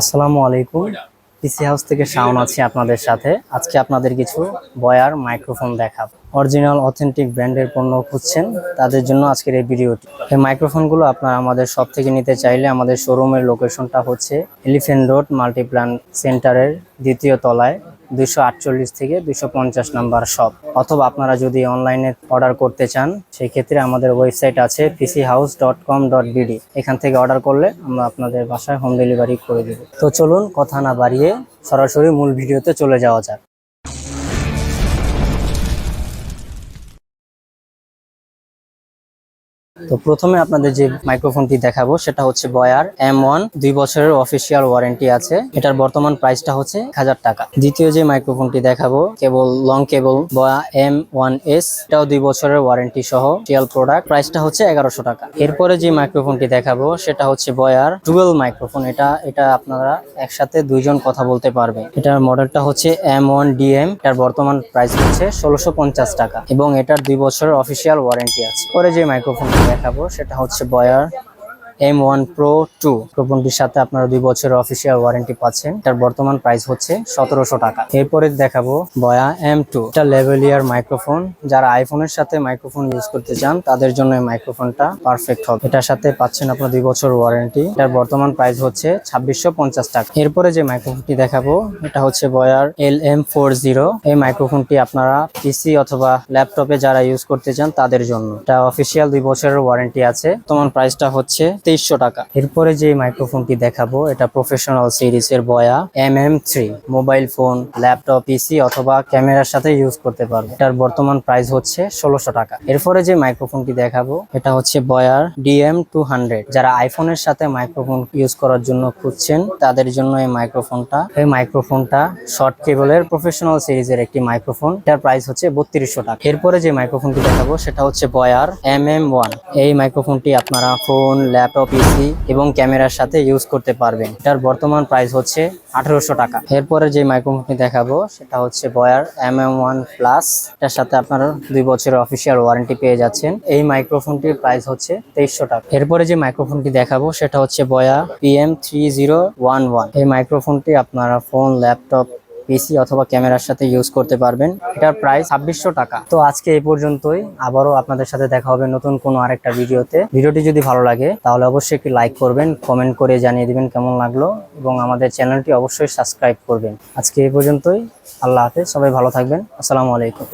আসসালামু আলাইকুম। পিসি হাউস থেকে শাওন আছি আপনাদের সাথে। আজকে আপনাদের কিছু বয়ার মাইক্রোফোন দেখাব। অরিজিনাল অথেন্টিক ব্র্যান্ডের পণ্য খুঁজছেন তাদের জন্য আজকের এই ভিডিওটি। এই মাইক্রোফোনগুলো আপনারা আমাদের সব থেকে নিতে চাইলে আমাদের শোরুমের লোকেশনটা হচ্ছে এলিফেন্ট রোড মাল্টিপ্ল্যান সেন্টারের দ্বিতীয় তলায়। দুশো আটচল্লিশ থেকে দুশো পঞ্চাশ নাম্বার শপ অথবা আপনারা যদি অনলাইনে অর্ডার করতে চান সেই ক্ষেত্রে আমাদের ওয়েবসাইট আছে PC house dot com dot এখান থেকে অর্ডার করলে আমরা আপনাদের বাসায় হোম ডেলিভারি করে দেব। তো চলুন, কথা না বাড়িয়ে সরাসরি মূল ভিডিওতে চলে যাওয়া যাক। তো প্রথমে আপনাদের যে মাইক্রোফোনটি দেখাবো, সেটা হচ্ছে বয়ার এম ওয়ান দুই বছরের অফিসিয়াল ওয়ারেন্টি আছে। এটার বর্তমান প্রাইসটা হচ্ছে হাজার টাকা। দ্বিতীয় যে মাইক্রোফোনটি দেখাবো, কেবল লং কেবল বয়া এম ওয়ান এস এটাও দুই বছরের ওয়ারেন্টি সহ টিয়াল প্রোডাক্ট প্রাইসটা হচ্ছে এগারোশো টাকা। এরপরে যে মাইক্রোফোনটি দেখাবো, সেটা হচ্ছে বয়ার টুয়েলভ মাইক্রোফোন এটা এটা আপনারা একসাথে দুইজন কথা বলতে পারবে এটার মডেলটা হচ্ছে এম ওয়ান ডিএম এটার বর্তমান প্রাইস হচ্ছে ষোলোশো টাকা। এবং এটার দুই বছরের অফিসিয়াল ওয়ারেন্টি আছে। পরে যে মাইক্রোফোনটি দেখাবো সেটা হচ্ছে বয়ার। এম ওয়ান প্রো টু মাইক্রোফোনটির সাথে আপনারা দুই বছরের অফিসিয়াল ওয়ারেন্টি পাচ্ছেন। এটার বর্তমান প্রাইস হচ্ছে সতেরোশো টাকা। এরপরে দেখাবো বয়া এম টু এটা লেভেলিয়ার মাইক্রোফোন যারা আইফোনের সাথে মাইক্রোফোন ইউজ করতে চান, তাদের জন্য এই মাইক্রোফোনটা পারফেক্ট হবে। এটার সাথে পাচ্ছেন আপনার দুই বছর ওয়ারেন্টি এটার বর্তমান প্রাইস হচ্ছে ছাব্বিশশো টাকা। এরপরে যে মাইক্রোফোনটি দেখাবো, এটা হচ্ছে Boya L M four zero এই মাইক্রোফোনটি আপনারা পিসি অথবা ল্যাপটপে যারা ইউজ করতে চান, তাদের জন্য। এটা অফিসিয়াল দুই বছরের ওয়ারেন্টি আছে। তোমার প্রাইসটা হচ্ছে তেইশশো টাকা। এরপরে যে মাইক্রোফোনটি দেখাবো, এটা প্রফেশনাল সিরিজ এর Boya M M three. Mobile phone, laptop, PC অথবা ক্যামেরার সাথে ইউজ করতে পারবে। এটার বর্তমান প্রাইস হচ্ছে ষোলোশো টাকা। এরপরে যে মাইক্রোফোনটি দেখাবো, এটা হচ্ছে বয়ার ডিএম টু হান্ড্রেড। যারা আইফোনের সাথে মাইক্রোফোন ইউজ করার জন্য খুঁজছেন, তাদের জন্য এই মাইক্রোফোনটা এই মাইক্রোফোনটা শর্ট কেবলের প্রফেশনাল সিরিজের একটি মাইক্রোফোন। এটার প্রাইস হচ্ছে বত্রিশশো টাকা। এরপরে যে মাইক্রোফোনটি দেখাবো, সেটা হচ্ছে বয়ার এম এম ওয়ান। এই মাইক্রোফোনটি আপনারা ফোন, ল্যাপটপ পিসি এবং ক্যামেরার সাথে ইউজ করতে পারবেন। এটার বর্তমান প্রাইস হচ্ছে আঠারোশো টাকা। এরপরে যে মাইক্রোফোনটি দেখাবো, সেটা হচ্ছে Boya M M one plus এটার সাথে আপনারা দুই বছরের অফিসিয়াল ওয়ারেন্টি পেয়ে যাচ্ছেন। এই মাইক্রোফোনটির প্রাইস হচ্ছে তেইশশো টাকা। এরপরে যে মাইক্রোফোনটি দেখাবো, সেটা হচ্ছে Boya PM three zero one one এই মাইক্রোফোনটি আপনারা ফোন ল্যাপটপ পিসি অথবা ক্যামেরার সাথে ইউজ করতে পারবেন। এটার প্রায় ছাব্বিশশো টাকা। তো আজকে এই পর্যন্তই। আবারও আপনাদের সাথে দেখা হবে নতুন কোনো আরেকটা ভিডিওতে। ভিডিওটি যদি ভালো লাগে, তাহলে অবশ্যই একটি লাইক করবেন কমেন্ট করে জানিয়ে দিবেন কেমন লাগল, এবং আমাদের চ্যানেলটি অবশ্যই সাবস্ক্রাইব করবেন। আজকে এই পর্যন্তই। আল্লাহ হাফেজ। সবাই ভালো থাকবেন। আসসালামু আলাইকুম।